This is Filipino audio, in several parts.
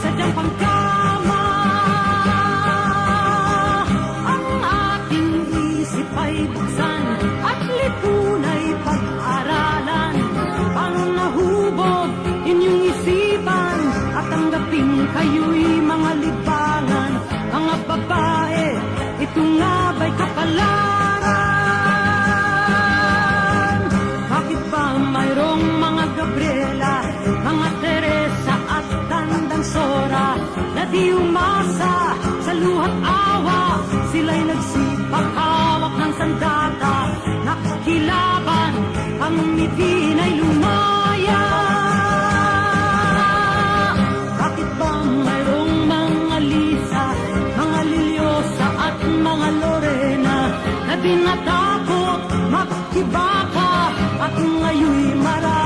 sadyang pagkama Ang ating ay buksan At lipun ay pag-aralan. Paano nahubog inyong isipan At tanggapin kayo'y mga libangan. Mga babae, ito nga ba'y kapalan umiumasa sa luhang awa. Sila'y nagsipaghawak ng sandata. Nakikilaban, ang ngipin ay lumaya. Bakit ba mayroong mga lisa, mga lilyosa at mga lorena Na binatakot, makibaka at ngayon'y marami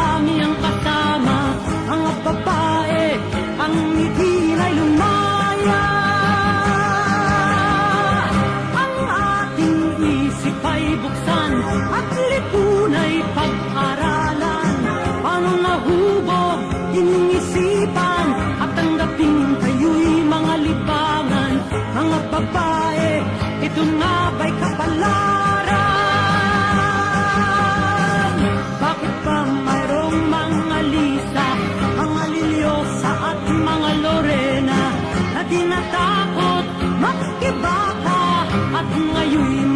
at iba at ngayon'y